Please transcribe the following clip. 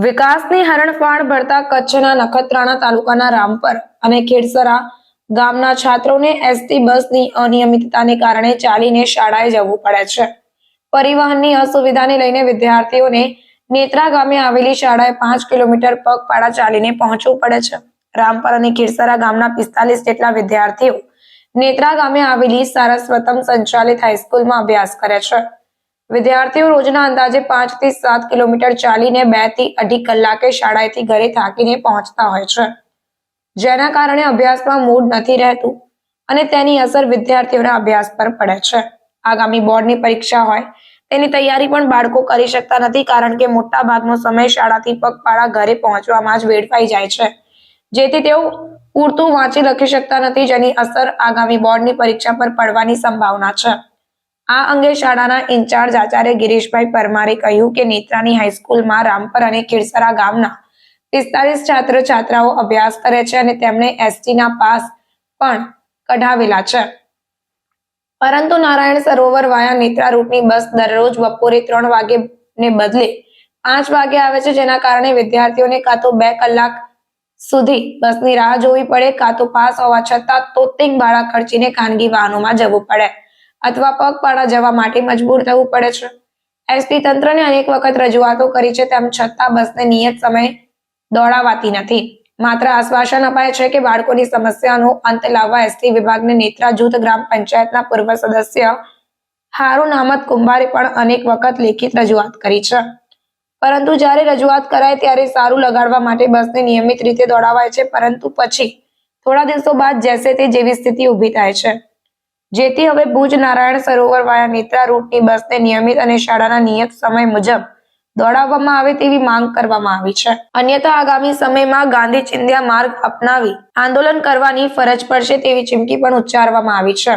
વિકાસની હરણફાળ ભરતા કચ્છના નખત્રાણા તાલુકાના રામપર અને ખેડસરા ગામના છાત્રોને એસટી બસની અનિયમિતતાને કારણે ચાલીને શાળાએ જવું પડે છે. પરિવહનની અસુવિધાને લઈને વિદ્યાર્થીઓને નેત્રા ગામે આવેલી શાળાએ પાંચ કિલોમીટર પગપાળા ચાલીને પહોંચવું પડે છે. રામપર અને ખીરસરા ગામના પિસ્તાલીસ જેટલા વિદ્યાર્થીઓ નેત્રા ગામે આવેલી સારસ્વતમ સંચાલિત હાઈસ્કૂલમાં અભ્યાસ કરે છે. વિદ્યાર્થીઓ રોજના અંદાજે પાંચથી સાત કિલોમીટર ચાલીને બેથી અઢી કલાકે શાળાએથી ઘરે થાકીને પહોંચતા હોય છે. જેના કારણે અભ્યાસમાં મૂડ નથી રહેતું અને તેની અસર વિદ્યાર્થીઓના અભ્યાસ પર પડે છે. આગામી બોર્ડની પરીક્ષા હોય તેની તૈયારી પણ બાળકો કરી શકતા નથી કારણ કે મોટા ભાગનો સમય શાળાથી પગપાળા ઘરે પહોંચવામાં જ વેડફાઈ જાય છે. જેથી તેઓ પૂરતું વાંચી લખી શકતા નથી, જેની અસર આગામી બોર્ડની પરીક્ષા પર પડવાની સંભાવના છે. આ અંગે શાળાના ઇન્ચાર્જ આચાર્ય ગિરીશભાઈ પરમારે કહ્યું કે નેત્રાની હાઈસ્કૂલમાં રામપર અને ખીરસરા ગામના પિસ્તાલીસ છાત્ર છાત્રાઓ અભ્યાસ કરે છે અને તેમણે એસટી ના પાસ પણ કઢાવેલા છે. પરંતુ નારાયણ સરોવર વાયા નેત્રા રૂટની બસ દરરોજ બપોરે ત્રણ વાગે ને બદલે પાંચ વાગે આવે છે, જેના કારણે વિદ્યાર્થીઓને કાં તો બે કલાક સુધી બસની રાહ જોવી પડે કાં તો પાસ હોવા છતાં તોતિંગ ભાડા ખર્ચીને ખાનગી વાહનોમાં જવું પડે અથવા પગપાળા જવા માટે મજબૂર થવું પડે છે. એસટી તંત્રને અનેક વખત રજૂઆતો કરી છે તેમ છતાં બસને નિયત સમય દોડાવાતી નથી. માત્ર આશ્વાસન અપાય છે કે બાળકોની સમસ્યાનો અંત લાવવા એસટી વિભાગને નેત્રા જૂથ ગ્રામ પંચાયતના પૂર્વ સદસ્ય હારૂન નામત કુંભારે પણ અનેક વખત લેખિત રજૂઆત કરી છે. પરંતુ જ્યારે રજૂઆત કરાય ત્યારે સારું લગાડવા માટે બસને નિયમિત રીતે દોડાવાય છે, પરંતુ પછી થોડા દિવસો બાદ જેસે તે જેવી સ્થિતિ ઊભી થાય છે. જેથી હવે ભુજ, નારાયણ, સરોવર વાયા નેત્રા રૂટની બસને નિયમિત અને શાળાના નિયત સમય મુજબ દોડાવવામાં આવે તેવી માંગ કરવામાં આવી છે. અન્યથા આગામી સમયમાં ગાંધી ચિંધ્યા માર્ગ અપનાવી આંદોલન કરવાની ફરજ પડશે તેવી ચીમકી પણ ઉચ્ચારવામાં આવી છે.